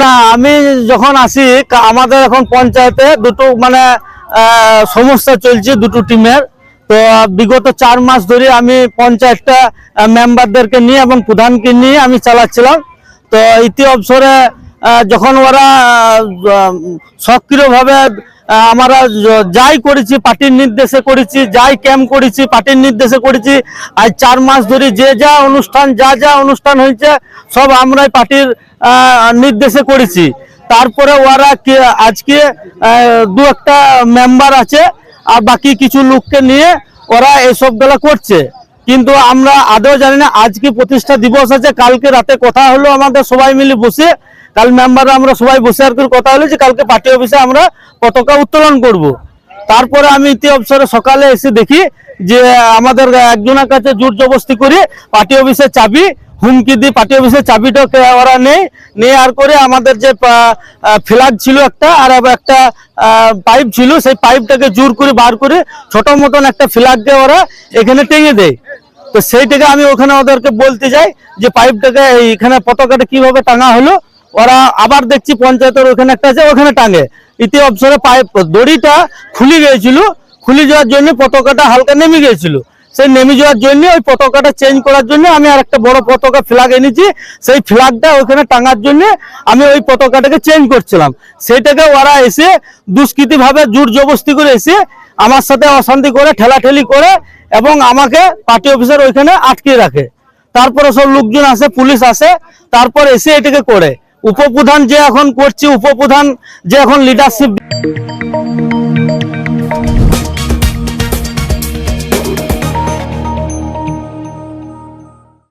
না, আমি যখন আসি আমাদের এখন পঞ্চায়েতে দুটো মানে সমস্যা চলছে দুটো টিমের। তো বিগত চার মাস ধরে আমি পঞ্চায়েতটা মেম্বারদেরকে নিয়ে এবং প্রধানকে নিয়ে আমি চালাচ্ছিলাম। তো ইতি অবসরে যখন ওরা সক্রিয়ভাবে আমরা যাই করেছি, পার্টির নির্দেশে করেছি, যাই ক্যাম্প করেছি, পার্টির নির্দেশে করেছি, আজ চার মাস ধরে যে যা অনুষ্ঠান, যা যা অনুষ্ঠান হয়েছে, সব আমরাই পার্টির নির্দেশে করেছি। তারপরে ওরা আজকে দু একটা মেম্বার আছে, আর বাকি কিছু লোককে নিয়ে ওরা এসবগুলা করছে। কিন্তু আমরা আদৌ জানি না আজকে প্রতিষ্ঠা দিবস আছে, কালকে রাতে কথা হলো আমাদের সবাই মিলে বসে কাল মেম্বাররা আমরা সবাই বসে আর করে কথা হলো যে কালকে পার্টি অফিসে আমরা পতাকা উত্তোলন করব। তারপরে আমি ইতি অবসরে সকালে এসে দেখি যে, আমাদের একজনের কাছে জোর জবস্তি করে পার্টি অফিসের চাবি, হুমকি দিয়ে পার্টি অফিসের চাবিটাকে ওরা নেই নিয়ে আর করে আমাদের যে ফ্ল্যাগ ছিল একটা আর একটা পাইপ ছিল, সেই পাইপটাকে জোর করে বার করে ছোট মতন একটা ফ্ল্যাগকে ওরা এখানে টেঙে দেয় তো সেইটাকে আমি ওখানে ওদেরকে বলতে যাই যে, পাইপটাকে এইখানে পতাকাটা কীভাবে টাঙা হলো ওরা আবার দেখছি পঞ্চায়েতের ওখানে একটা আছে, ওখানে টাঙে। ইতি অবসরে পাইপ দড়িটা খুলে গিয়েছিল। খুলে যাওয়ার জন্য পতাকাটা হালকা নেমে গিয়েছিল। সেই নেমে যাওয়ার জন্য ওই পতাকাটা চেঞ্জ করার জন্য আমি আর একটা বড় পতাকা ফ্ল্যাগ এনেছি। সেই ফ্ল্যাগটা ওখানে টাঙার জন্য আমি ওই পতাকাটাকে চেঞ্জ করছিলাম। সেইটাকে ওরা এসে দুষ্কৃতি ভাবে জোর জবস্তি করে এসে আমার সাথে অশান্তি করে, ঠেলাঠেলি করে এবং আমাকে পার্টি অফিসার ওইখানে আটকে রাখে। তারপরে সব লোকজন আসে, পুলিশ আসে, তারপর এসে এটাকে করে। উপপ্রধান যে এখন করছে উপপ্রধান যে এখন লিডারশিপ